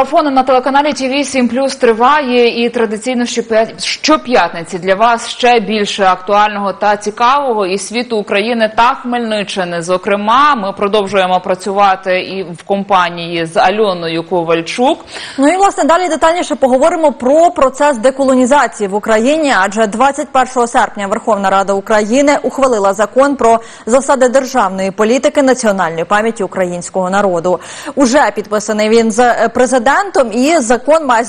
марафон на телеканалі ТВ 7 Плюс триває і традиційно щоп'я- щоп'ятниці для вас ще більше актуального та цікавого і світу України та Хмельниччини. Зокрема, ми продовжуємо працювати і в компанії з Альоною Ковальчук. Ну і власне далі детальніше поговоримо про процес деколонізації в Україні. Адже 21 серпня Верховна Рада України ухвалила закон про засади державної політики національної пам'яті українського народу. Уже підписаний він з е, президентом, і закон має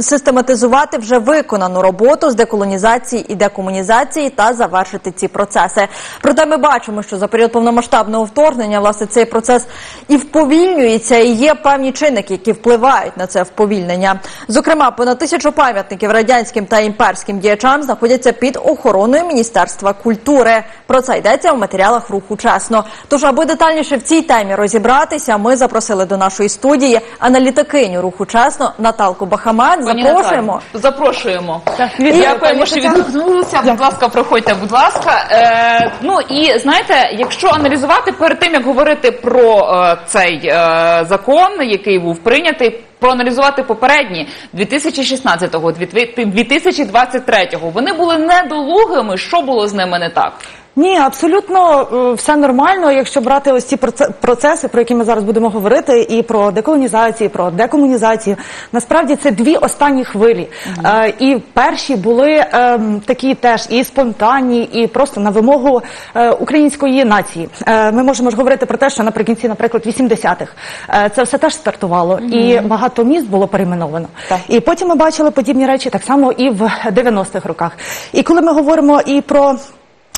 систематизувати вже виконану роботу з деколонізації і декомунізації та завершити ці процеси. Проте ми бачимо, що за період повномасштабного вторгнення власне цей процес і вповільнюється, і є певні чинники, які впливають на це вповільнення. Зокрема, понад тисячу пам'ятників радянським та імперським діячам знаходяться під охороною Міністерства культури. Про це йдеться в матеріалах руху чесно. Тож, аби детальніше в цій темі розібратися, ми запросили до нашої студії аналітикиню руху чесно Наталку Бахамет. Пані Запрошуємо. Запрошуємо. Дякуємо, що відгукнулися. Будь ласка, проходьте, будь ласка. Е, ну і знаєте, якщо аналізувати перед тим, як говорити про е, цей е, закон, який був прийнятий. Проаналізувати попередні 2016-го, 2023-го. Вони були недолугими. Що було з ними не так? Ні, абсолютно е, все нормально. Якщо брати ось ці процеси, про які ми зараз будемо говорити, і про деколонізацію, і про декомунізацію, насправді це дві останні хвилі. Е, і перші були ем, такі теж і спонтанні, і просто на вимогу е, української нації. Ми можемо ж говорити про те, що наприкінці, наприклад, 80-х е, це все теж стартувало, і багато міст було перейменовано. Так. І потім ми бачили подібні речі так само і в 90-х роках. І коли ми говоримо і про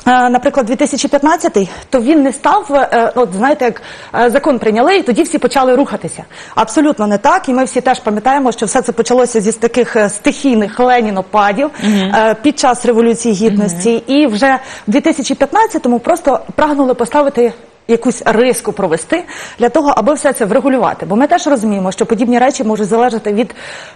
Наприклад, 2015, то він не став, е, от знаєте, як е, закон прийняли, і тоді всі почали рухатися. Абсолютно не так. І ми всі теж пам'ятаємо, що все це почалося зі таких е, стихійних ленінопадів е, під час революції гідності. І вже в 2015-му просто прагнули поставити. Якусь риску провести для того, аби все це врегулювати. Бо ми теж розуміємо, що подібні речі можуть залежати від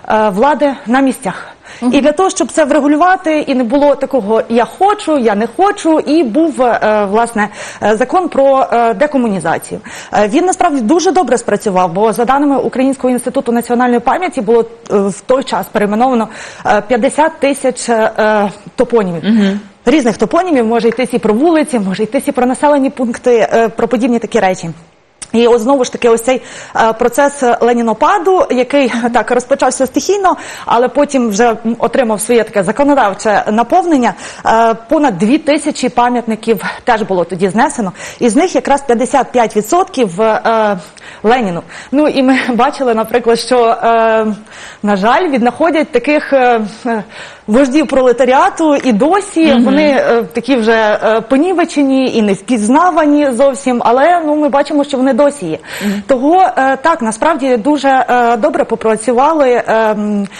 е, влади на місцях. І для того, щоб це врегулювати, і не було такого я хочу, я не хочу, і був е, власне е, закон про е, декомунізацію. Е, Він насправді дуже добре спрацював, бо за даними Українського інституту національної пам'яті було е, в той час перейменовано е, 50 тисяч е, е, топонімів. Різних топонімів може йтись і про вулиці, може йтись і про населені пункти, е, про подібні такі речі. І от знову ж таки, ось цей е, процес ленінопаду, який так розпочався стихійно, але потім вже отримав своє таке законодавче наповнення. Е, понад дві тисячі пам'ятників теж було тоді знесено, і з них якраз 55% е, Леніну. Ну і ми бачили, наприклад, що е, на жаль, віднаходять таких е, е, вождів пролетаріату і досі вони е, такі вже е, понівечені і не впізнавані зовсім. Але ну ми бачимо, що вони досі є. Того е, так насправді дуже е, добре попрацювали е,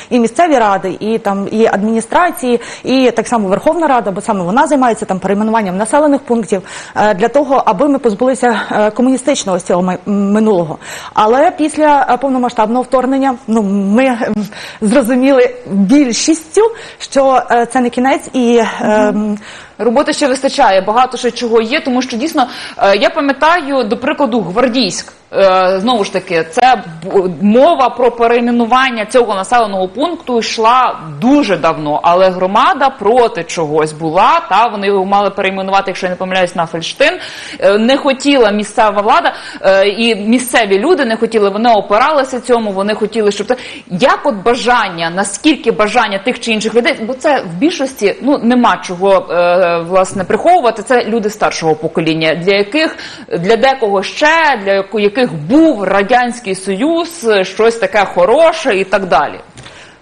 і місцеві ради, і там і адміністрації, і так само Верховна Рада, бо саме вона займається там перейменуванням населених пунктів е, для того, аби ми позбулися комуністичного цього минулого. Але після повномасштабного вторгнення, ну ми ем, зрозуміли більшістю, що це не кінець і. ем, Роботи ще вистачає, багато ще чого є, тому що дійсно е, я пам'ятаю, до прикладу, Гвардійськ. Е, Знову ж таки, це мова про перейменування цього населеного пункту йшла дуже давно, але громада проти чогось була. Та вони його мали перейменувати, якщо я не помиляюсь, на Фельштин. Е, Не хотіла місцева влада е, і місцеві люди не хотіли. Вони опиралися цьому. Вони хотіли, щоб це як от бажання, наскільки бажання тих чи інших людей, бо це в більшості ну нема чого власне приховувати. Це люди старшого покоління, для яких для декого ще для яко- яких був радянський союз, щось таке хороше і так далі.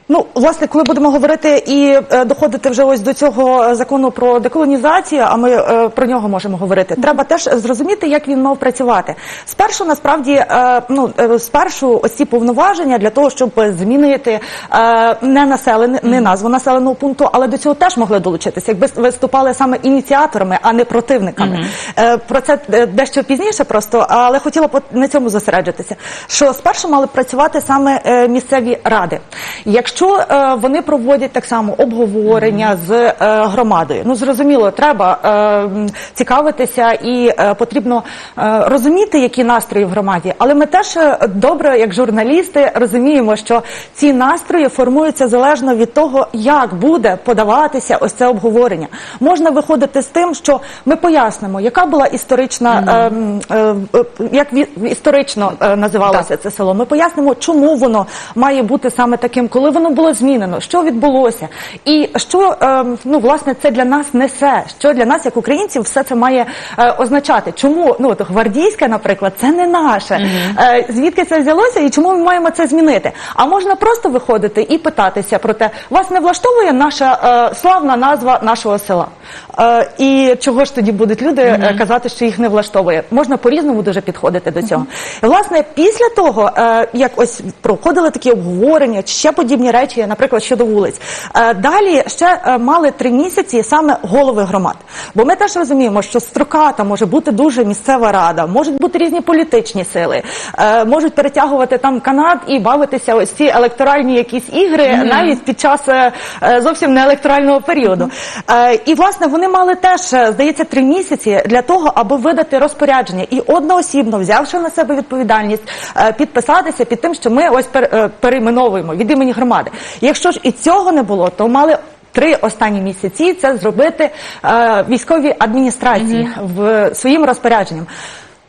Ну, власне, коли будемо говорити і е, доходити вже ось до цього е, закону про деколонізацію, а ми е, про нього можемо говорити, треба теж зрозуміти, як він мав працювати. Спершу насправді, е, ну е, спершу ось ці повноваження для того, щоб змінити е, не населене, не назву населеного пункту, але до цього теж могли долучитися, якби виступали саме ініціаторами, а не противниками. Е, Про це дещо пізніше, просто але хотіла на цьому зосереджитися. Що спершу мали працювати саме е, місцеві ради. Якщо Якщо е, вони проводять так само обговорення з е, громадою, ну зрозуміло, треба е, цікавитися і е, потрібно е, розуміти, які настрої в громаді. Але ми теж е, добре, як журналісти, розуміємо, що ці настрої формуються залежно від того, як буде подаватися ось це обговорення. Можна виходити з тим, що ми пояснимо, яка була історична, е, е, е, як історично е, називалося це село. Ми пояснимо, чому воно має бути саме таким, коли воно було змінено, що відбулося, і що е, ну власне це для нас несе. Що для нас, як українців, все це має е, означати. Чому ну от гвардійське, наприклад, це не наше. Е, звідки це взялося і чому ми маємо це змінити? А можна просто виходити і питатися про те, вас не влаштовує наша е, славна назва нашого села. І чого ж тоді будуть люди казати, що їх не влаштовує? Можна по-різному дуже підходити до цього. Власне, після того, як ось проходили такі обговорення, чи ще подібні речі, наприклад, щодо вулиць, е, далі ще е, мали три місяці саме голови громад. Бо ми теж розуміємо, що строката може бути дуже місцева рада, можуть бути різні політичні сили, е, можуть перетягувати там канат і бавитися ось ці електоральні якісь ігри навіть під час зовсім не електорального періоду. Е, І власне вони мали теж, здається, три місяці для того, аби видати розпорядження і одноосібно, взявши на себе відповідальність, підписатися під тим, що ми ось пер- перейменовуємо від імені громади. Якщо ж і цього не було, то мали. Три останні місяці це зробити е, військові адміністрації в своїм розпорядженням.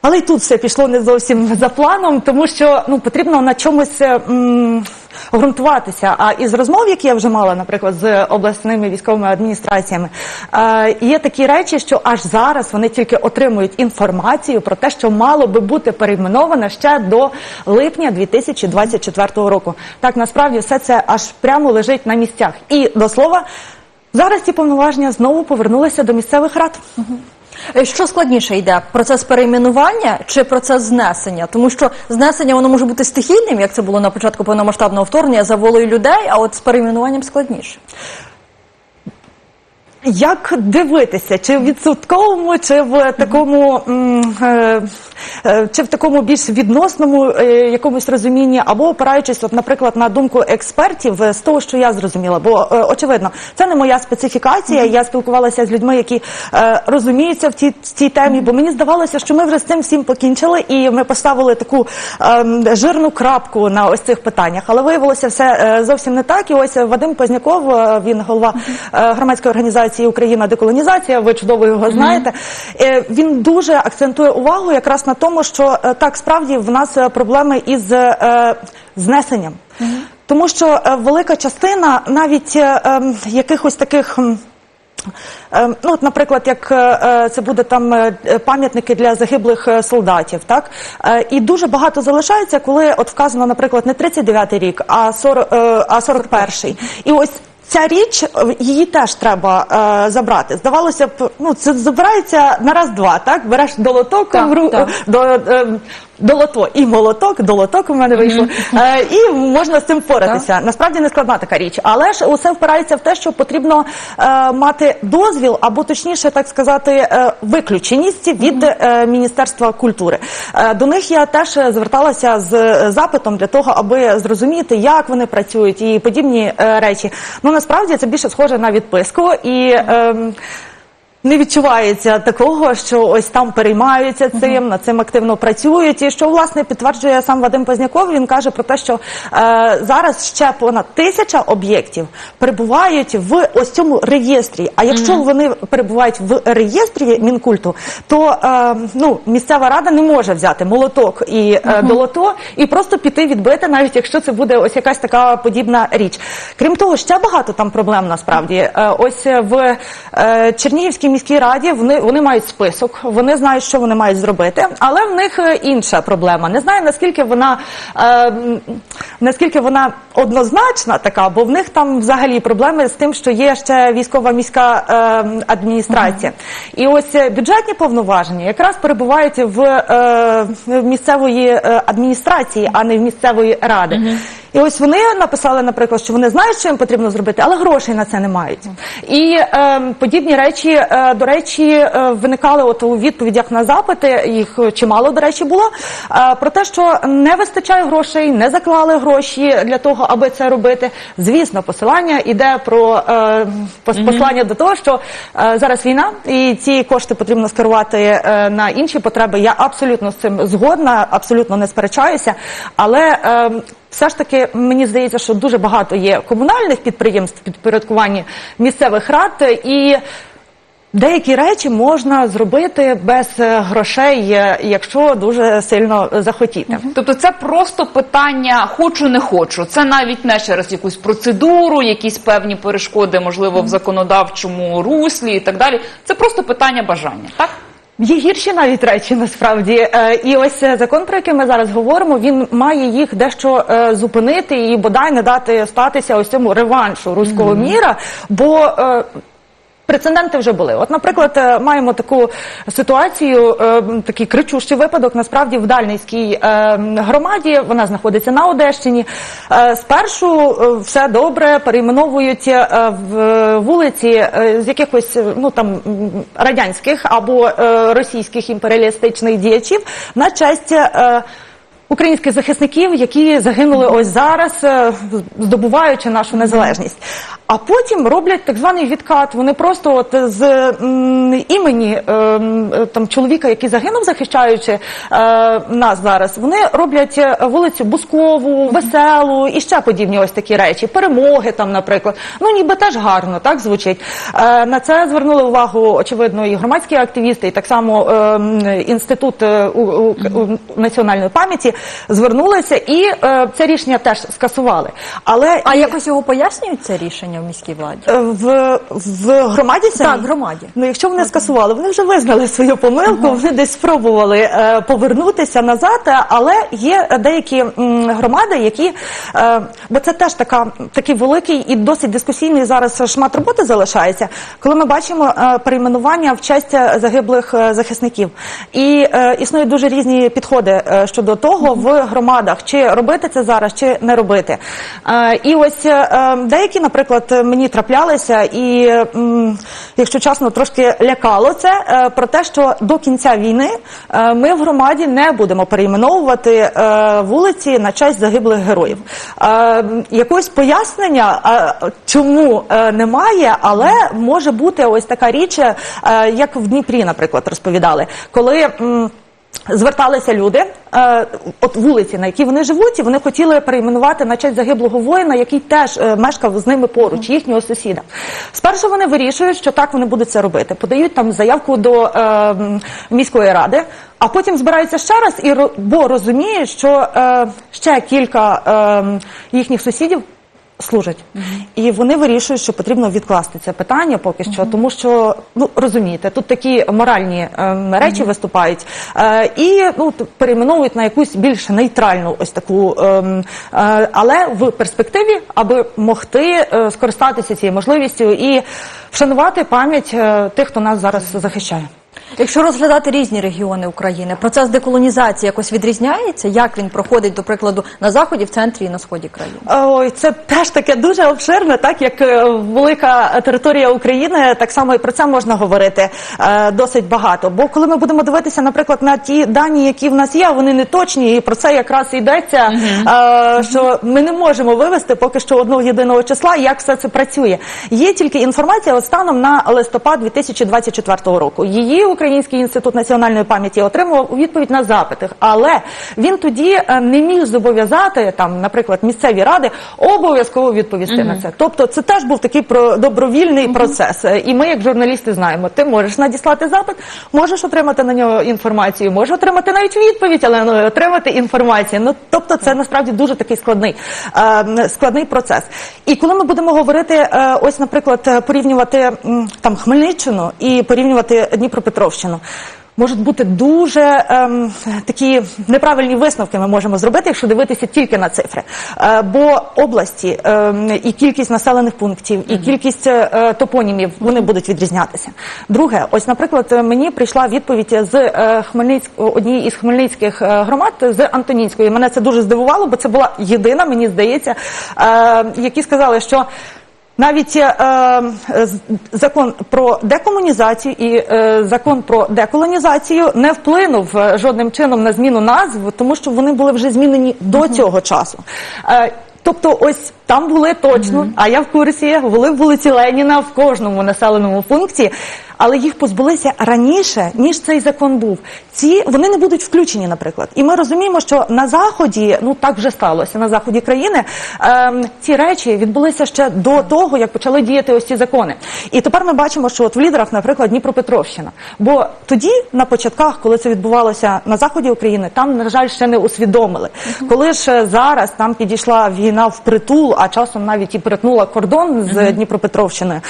Але й тут все пішло не зовсім за планом, тому що ну потрібно на чомусь е, м, ґрунтуватися. А із розмов, які я вже мала, наприклад, з обласними військовими адміністраціями, е, є такі речі, що аж зараз вони тільки отримують інформацію про те, що мало би бути перейменовано ще до липня 2024 року. Так насправді все це аж прямо лежить на місцях. І до слова, зараз ці повноваження знову повернулися до місцевих рад. Е, Що складніше йде? Процес перейменування чи процес знесення? Тому що знесення воно може бути стихійним, як це було на початку повномасштабного вторгнення за волею людей, а от з перейменуванням складніше. Як дивитися, чи в відсотковому, чи в такому е, е, чи в такому більш відносному е, якомусь розумінні, або опираючись, от, наприклад, на думку експертів з того, що я зрозуміла, бо очевидно, це не моя специфікація. Я спілкувалася з людьми, які розуміються в цій, цій темі, бо мені здавалося, що ми вже з цим всім покінчили, і ми поставили таку е, жирну крапку на ось цих питаннях. Але виявилося все зовсім не так. І ось Вадим Позняков, він голова громадської організації Україна деколонізація. Ви чудово його знаєте. Е, Він дуже акцентує увагу якраз на тому, що е, так справді в нас е, проблеми із знесенням, тому що велика частина навіть ем, якихось таких. Ем, Ну, от, наприклад, як це буде там пам'ятники для загиблих солдатів, так і дуже багато залишається, коли от вказано, наприклад, не 39-й рік, а 40, а 41-й. І ось. Ця річ е, її теж треба е, забрати. Здавалося б, ну це забирається на раз-два. Так береш долоток Так, в ру... так. до е, долото і молоток, долоток у мене вийшло, е, і можна з цим впоратися. Насправді не складна така річ, але ж усе впирається в те, що потрібно е, мати дозвіл, або точніше, так сказати, е, виключеність від е, Міністерства культури. Е, до них я теж е, зверталася з е, запитом для того, аби зрозуміти, як вони працюють і подібні е, речі. Ну насправді це більше схоже на відписку і. ем, не відчувається такого, що ось там переймаються цим, над цим активно працюють. І що власне підтверджує сам Вадим Позняков. Він каже про те, що е, зараз ще понад тисяча об'єктів перебувають в ось цьому реєстрі. А якщо вони перебувають в реєстрі мінкульту, то е, ну місцева рада не може взяти молоток і е, долото і просто піти відбити, навіть якщо це буде ось якась така подібна річ. Крім того, ще багато там проблем насправді. Е, ось в е, Чернігівській міській раді вони, вони мають список, вони знають, що вони мають зробити, але в них е, інша проблема. Не знаю наскільки вона е, наскільки вона однозначна така, бо в них там взагалі проблеми з тим, що є ще військова міська е, адміністрація. І ось е, бюджетні повноваження якраз перебувають в, е, в місцевої е, адміністрації, а не в місцевої ради. І ось вони написали, наприклад, що вони знають, що їм потрібно зробити, але грошей на це не мають. І е, подібні речі, е, до речі, е, виникали от у відповідях на запити, їх чимало, до речі, було е, про те, що не вистачає грошей, не заклали гроші для того, аби це робити. Звісно, посилання іде про е, пос- послання до того, що е, зараз війна, і ці кошти потрібно скерувати е, на інші потреби. Я абсолютно з цим згодна, абсолютно не сперечаюся, але е, все ж таки мені здається, що дуже багато є комунальних підприємств підпорядкуванні місцевих рад і. Деякі речі можна зробити без грошей, якщо дуже сильно захотіти. Тобто це просто питання хочу не хочу. Це навіть не через якусь процедуру, якісь певні перешкоди, можливо, в законодавчому руслі і так далі. Це просто питання бажання, так? Є гірші навіть речі насправді. Е, І ось е, закон, про який ми зараз говоримо, він має їх дещо е, зупинити і бодай не дати статися ось цьому реваншу руського міра, бо. Прецеденти вже були. От, наприклад, е, маємо таку ситуацію, е, такий кричущий випадок. Насправді в Дальницькій е, громаді вона знаходиться на Одещині. Спершу все добре перейменовують в вулиці з якихось ну там радянських або російських імперіалістичних діячів на честь. Українських захисників, які загинули ось зараз, е, здобуваючи нашу незалежність. А потім роблять так званий відкат. Вони просто от з імені е, е, там чоловіка, який загинув, захищаючи нас зараз, вони роблять вулицю Бускову, веселу і ще подібні ось такі речі. Перемоги там, наприклад. Ну ніби теж гарно так звучить. На це звернули увагу, очевидно, і громадські активісти, і так само е, інститут національної пам'яті звернулися, і е, це рішення теж скасували. Але А і- якось його пояснюють це рішення в міській владі? Е, В, в громаді самій? Так, в громаді. Ну, якщо вони скасували, вони вже визнали свою помилку, вони десь спробували е, повернутися назад, але є деякі м, громади, які, е, бо це теж така, такий великий і досить дискусійний зараз шмат роботи залишається, коли ми бачимо е, перейменування в честь загиблих е, захисників. І е, існують дуже різні підходи е, щодо того в громадах, чи робити це зараз, чи не робити. Е, і ось е, деякі, наприклад, мені траплялися, і якщо чесно, трошки лякало це е, про те, що до кінця війни ми в громаді не будемо перейменовувати вулиці на честь загиблих героїв. Якогось пояснення, чому немає, але може бути ось така річ, як в Дніпрі, наприклад, розповідали, коли. Зверталися люди, е, от вулиці, на якій вони живуть, і вони хотіли перейменувати на честь загиблого воїна, який теж е, мешкав з ними поруч, їхнього сусіда. Спершу вони вирішують, що так вони будуть це робити. Подають там заявку до е, міської ради, а потім збираються ще раз, і бо розуміють, що е, ще кілька е, їхніх сусідів служать. І вони вирішують, що потрібно відкласти це питання поки що, тому що ну розумієте, тут такі моральні ем, речі виступають, е, і ну перейменовують на якусь більш нейтральну ось таку, ем, е, але в перспективі, аби могти е, скористатися цією можливістю і вшанувати пам'ять е, тих, хто нас зараз захищає. Якщо розглядати різні регіони України, процес деколонізації якось відрізняється? Як він проходить, до прикладу, на заході, в центрі і на сході країни? Ой, це теж таке дуже обширне, так як е, велика територія України, так само і про це можна говорити е, досить багато. Бо коли ми будемо дивитися, наприклад, на ті дані, які в нас є, вони не точні, і про це якраз йдеться, е, що ми не можемо вивести поки що одного єдиного числа, як все це працює. Є тільки інформація станом на листопад 2024 року. Її Український інститут національної пам'яті отримував у відповідь на запити, але він тоді е, не міг зобов'язати там, наприклад, місцеві ради обов'язково відповісти на це. Тобто, це теж був такий про добровільний процес. Е, І ми, як журналісти, знаємо, ти можеш надіслати запит, можеш отримати на нього інформацію, можеш отримати навіть відповідь, але не отримати інформацію. Ну тобто, це насправді дуже такий складний, е, складний процес. І коли ми будемо говорити, е, ось, наприклад, е, порівнювати там Хмельниччину і порівнювати Дніпропетровщину. Можуть бути дуже ем, такі неправильні висновки ми можемо зробити, якщо дивитися тільки на цифри. Е, бо області ем, і кількість населених пунктів, і кількість е, топонімів вони будуть відрізнятися. Друге, ось, наприклад, е, мені прийшла відповідь з е, Хмельницького однієї із хмельницьких е, громад з Антонінської. Мене це дуже здивувало, бо це була єдина, мені здається, е, які сказали, що. Навіть е, закон про декомунізацію і е, закон про деколонізацію не вплинув е, жодним чином на зміну назв, тому що вони були вже змінені до цього часу. Е, тобто, ось там були точно, а я в курсі, були вулиці Леніна в кожному населеному пункті. Але їх позбулися раніше, ніж цей закон був. Ці вони не будуть включені, наприклад. І ми розуміємо, що на заході, ну так вже сталося, на заході країни ем, ці речі відбулися ще до того, як почали діяти ось ці закони. І тепер ми бачимо, що от в лідерах, наприклад, Дніпропетровщина. Бо тоді, на початках, коли це відбувалося на заході України, там, на жаль, ще не усвідомили. Коли ж е, зараз там підійшла війна в притул, а часом навіть і перетнула кордон з Дніпропетровщиною.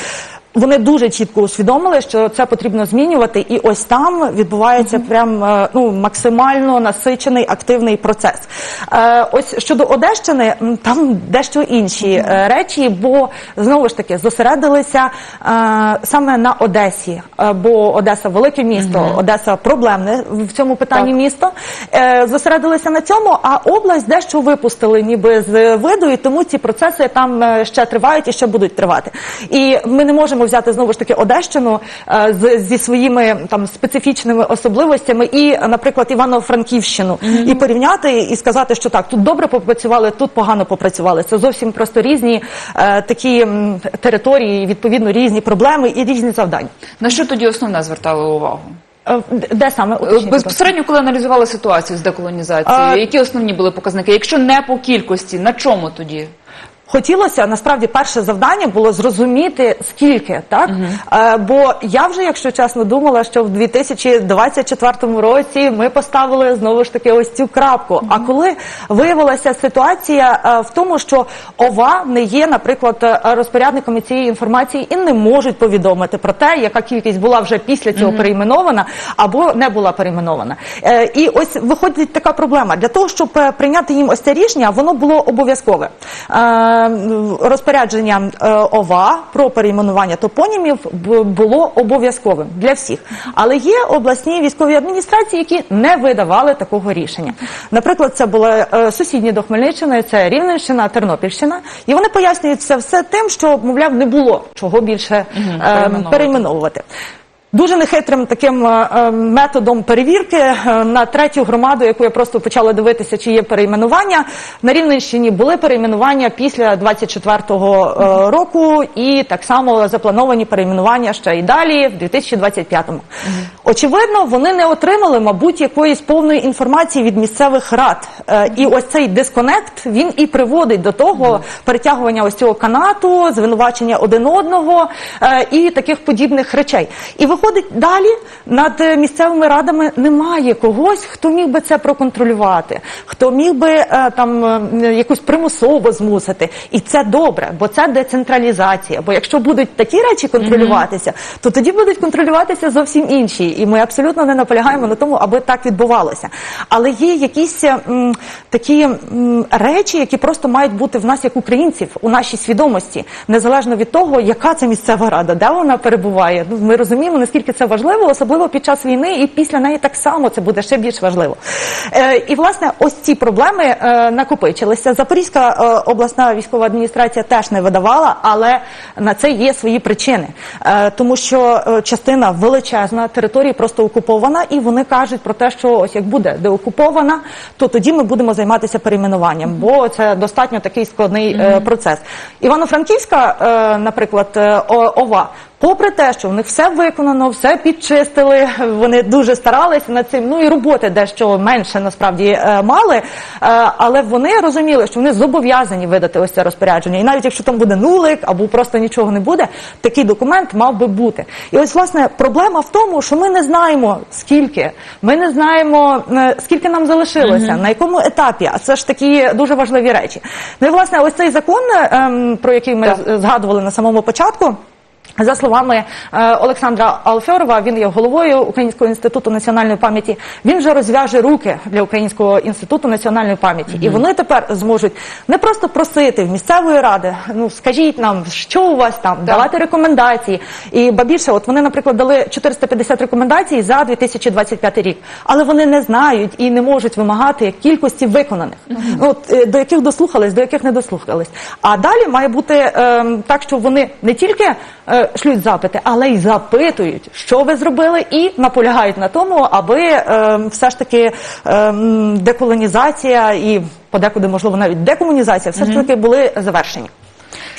Вони дуже чітко усвідомили, що це потрібно змінювати, і ось там відбувається прям е, ну максимально насичений активний процес. Е, ось щодо Одещини, там дещо інші е, речі, бо знову ж таки зосередилися саме на Одесі, бо Одеса велике місто, Одеса проблемне в цьому питанні Так. місто. Зосередилися на цьому, а область дещо випустили ніби з виду, і тому ці процеси там ще тривають і ще будуть тривати. І ми не можемо взяти знову ж таки Одещину е, з, зі своїми там специфічними особливостями і, наприклад, Івано-Франківщину, і порівняти і сказати, що так, тут добре попрацювали, тут погано попрацювали. Це зовсім просто різні е, такі території, відповідно різні проблеми і різні завдання. На що тоді основне звертали увагу? Е, Де саме Е, уточніть. Безпосередньо, коли аналізували ситуацію з деколонізацією, А- які основні були показники? Якщо не по кількості, на чому тоді? Хотілося насправді перше завдання було зрозуміти скільки, так е, бо я вже, якщо чесно, думала, що в 2024 році ми поставили знову ж таки ось цю крапку. А коли виявилася ситуація е, в тому, що ОВА не є, наприклад, е, розпорядниками цієї інформації і не можуть повідомити про те, яка кількість була вже після цього перейменована або не була перейменована. Е, і ось виходить така проблема для того, щоб прийняти їм ось це рішення, воно було обов'язкове. Е, розпорядження е, ОВА про перейменування топонімів було обов'язковим для всіх. Але є обласні військові адміністрації, які не видавали такого рішення. Наприклад, це були е, сусідні до Хмельниччини, це Рівненщина, Тернопільщина, і вони пояснюють це все тим, що мовляв не було чого більше е, перейменовувати. Дуже нехитрим таким е, е, методом перевірки е, на третю громаду, яку я просто почала дивитися, чи є перейменування. На Рівненщині були перейменування після 24-го е, року, і так само заплановані перейменування ще й далі, в 2025-му. Очевидно, вони не отримали, мабуть, якоїсь повної інформації від місцевих рад. І ось цей дисконект він і приводить до того перетягування ось цього канату, звинувачення один одного і таких подібних речей. І виходить далі над е, місцевими радами немає когось, хто міг би це проконтролювати, хто міг би е, там е, якусь примусово змусити. І це добре, бо це децентралізація. Бо якщо будуть такі речі контролюватися, то тоді будуть контролюватися зовсім інші. І ми абсолютно не наполягаємо на тому, аби так відбувалося. Але є якісь м, такі м, речі, які просто мають бути в нас як українців у нашій свідомості, незалежно від того, яка це місцева рада, де вона перебуває. Ну, ми розуміємо, наскільки це важливо, особливо під час війни, і після неї так само це буде ще більш важливо. Е, і власне, ось ці проблеми е, накопичилися. Запорізька е, обласна військова адміністрація теж не видавала, але на це є свої причини, е, тому що частина величезна, територія просто окупована, і вони кажуть про те, що ось як буде деокупована, то тоді ми будемо займатися перейменуванням, бо це достатньо такий складний е, процес. Івано-Франківська, е, наприклад, е, ОВА. Попри те, що в них все виконано, все підчистили, вони дуже старалися над цим. Ну і роботи дещо менше насправді е, мали, е, але вони розуміли, що вони зобов'язані видати ось це розпорядження. І навіть якщо там буде нулик або просто нічого не буде, такий документ мав би бути. І ось власне проблема в тому, що ми не знаємо скільки, ми не знаємо е, скільки нам залишилося, на якому етапі. А це ж такі дуже важливі речі. Ну і власне, ось цей закон, ем, про який ми Так. згадували на самому початку. За словами е, Олександра Алфьорова, він є головою Українського інституту національної пам'яті. Він вже розв'яже руки для Українського інституту національної пам'яті, і вони тепер зможуть не просто просити в місцевої ради, ну скажіть нам, що у вас там, давати рекомендації. І ба більше, от вони, наприклад, дали 450 рекомендацій за 2025 рік, але вони не знають і не можуть вимагати кількості виконаних, ну, от, е, до яких дослухались, до яких не дослухались. А далі має бути ем, так, що вони не тільки е, шлють запити, але й запитують, що ви зробили, і наполягають на тому, аби е, все ж таки е, деколонізація і подекуди, можливо, навіть декомунізація все ж таки були завершені.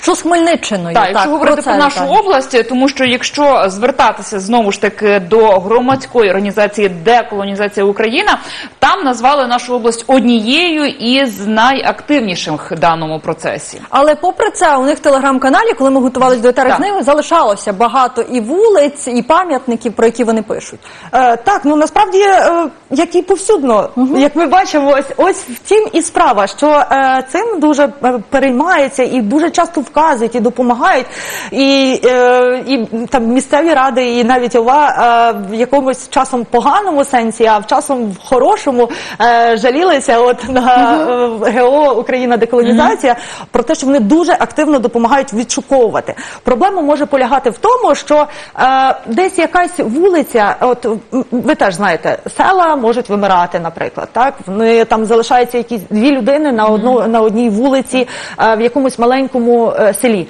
Що з Хмельниччиною? Так, якщо говорити про нашу область, тому що якщо звертатися знову ж таки до громадської організації Деколонізація Україна, там назвали нашу область однією із найактивніших в даному процесі. Але попри це, у них в телеграм-каналі, коли ми готувалися до етери ними, залишалося багато і вулиць, і пам'ятників, про які вони пишуть. Е, так, ну насправді, е, як і повсюдно, як ми бачимо, ось ось в тім і справа, що е, цим дуже переймаються і дуже часто вказують і допомагають. І, е, і там місцеві ради, і навіть ОВА е, в якомусь часом поганому сенсі, а в часом в хорошому е, жалілися от на е, ГО Україна деколонізація про те, що вони дуже активно допомагають відшуковувати. Проблема може полягати в тому, що е, десь якась вулиця, от ви теж знаєте, села можуть вимирати, наприклад. Так вони там залишаються якісь дві людини на одну на одній вулиці е, в якомусь маленькому е, селі.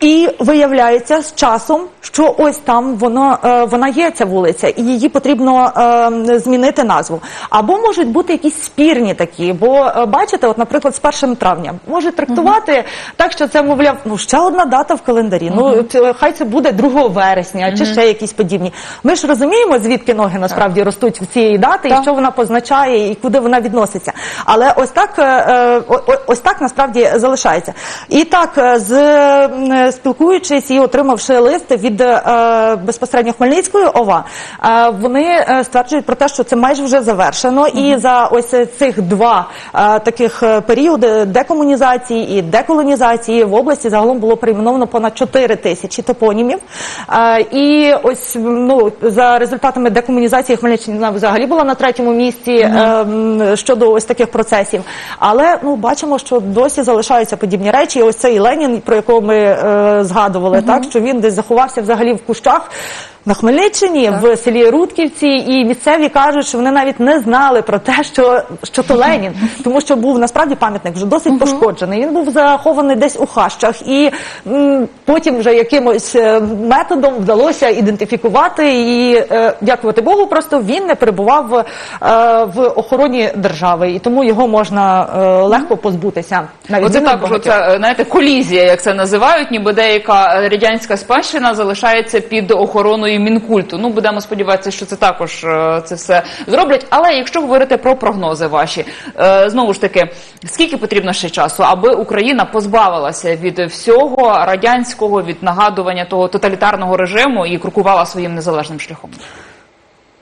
І виявляється з часом, що ось там воно е, вона є ця вулиця, і її потрібно е, змінити назву. Або можуть бути якісь спірні такі. Бо е, бачите, от, наприклад, з 1 травня можуть трактувати так, що це мовляв, ну ще одна дата в календарі. Ну от, е, хай це буде 2 вересня, чи ще якісь подібні. Ми ж розуміємо, звідки ноги насправді ростуть в цієї дати, і що вона позначає, і куди вона відноситься. Але ось так, е, ось так насправді залишається. І так, з спілкуючись і отримавши лист від е, безпосередньо Хмельницької ОВА, е, вони е, стверджують про те, що це майже вже завершено, і за ось цих два таких періоди декомунізації і деколонізації в області загалом було перейменовано понад 4 тисячі топонімів. І ось ну за результатами декомунізації Хмельниччина взагалі була на третьому місці щодо ось таких процесів. Але ну бачимо, що досі залишаються подібні речі. І ось цей Ленін, про якого ми е, згадували, так що він десь заховався взагалі в кущах. На Хмельниччині в селі Рудківці і місцеві кажуть, що вони навіть не знали про те, що, що то Ленін, тому що був насправді пам'ятник вже досить пошкоджений. Він був захований десь у хащах, і м, потім вже якимось е, методом вдалося ідентифікувати і е, дякувати Богу, просто він не перебував е, в охороні держави, і тому його можна е, легко позбутися. На Оце також багатьох. е, знаєте, колізія, як це називають, ніби деяка радянська спадщина залишається під охороною мінкульту. Ну будемо сподіватися, що це також е, це все зроблять. Але якщо говорити про прогнози ваші, е, знову ж таки, скільки потрібно ще часу, аби Україна позбавилася від всього радянського, від нагадування того тоталітарного режиму і крокувала своїм незалежним шляхом?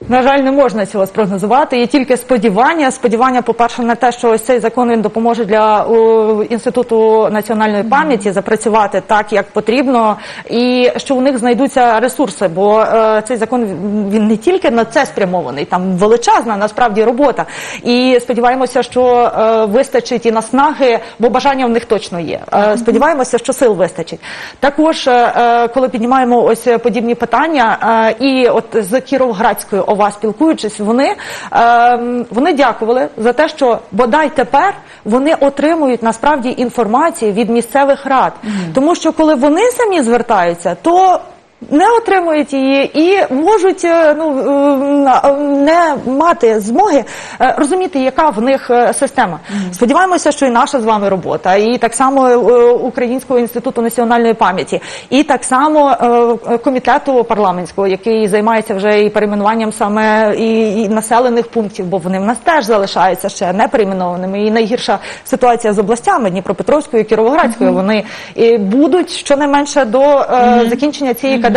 На жаль, не можна цього спрогнозувати. Є тільки сподівання. Сподівання, по-перше, на те, що ось цей закон він допоможе для у, інституту національної пам'яті запрацювати так, як потрібно, і що у них знайдуться ресурси. Бо е, цей закон він не тільки на це спрямований, там величезна насправді робота. І сподіваємося, що е, вистачить і наснаги, бо бажання в них точно є. Е, сподіваємося, що сил вистачить. Також, е, е, коли піднімаємо ось подібні питання, е, і от з Кіровоградською ОВА спілкуючись, вони, е, вони дякували за те, що бодай тепер вони отримують насправді інформацію від місцевих рад. Тому що коли вони самі звертаються, то не отримують її і можуть е, ну, е, не мати змоги е, розуміти, яка в них система. Сподіваємося, що і наша з вами робота, і так само Українського інституту національної пам'яті, і так само комітету парламентського, який займається вже і перейменуванням саме і, і населених пунктів, бо вони в нас теж залишаються ще не перейменованими. І найгірша ситуація з областями Дніпропетровською, і Кіровоградською. Вони будуть щонайменше до закінчення цієї каденції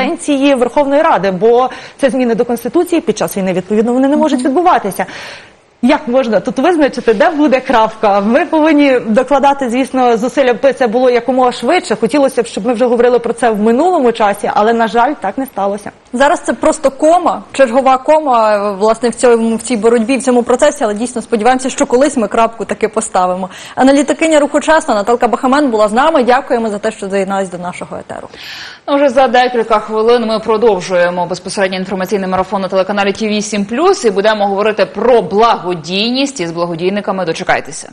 Верховної Ради, бо це зміни до конституції під час війни. Відповідно, вони не можуть відбуватися. Як можна тут визначити, де буде крапка. Ми повинні докладати, звісно, зусиль, аби це було якомога швидше. Хотілося б, щоб ми вже говорили про це в минулому часі, але на жаль, так не сталося. Зараз це просто кома, чергова кома власне в цьому в цій боротьбі, в цьому процесі. Але дійсно сподіваємося, що колись ми крапку таки поставимо. Аналітикиня руху часу Наталка Бахамен була з нами. Дякуємо за те, що доєдналась до нашого етеру. Ну, Вже за декілька хвилин ми продовжуємо безпосередньо інформаційний марафон на телеканалі ТВ 7 і будемо говорити про благодійність із благодійниками. Дочекайтеся.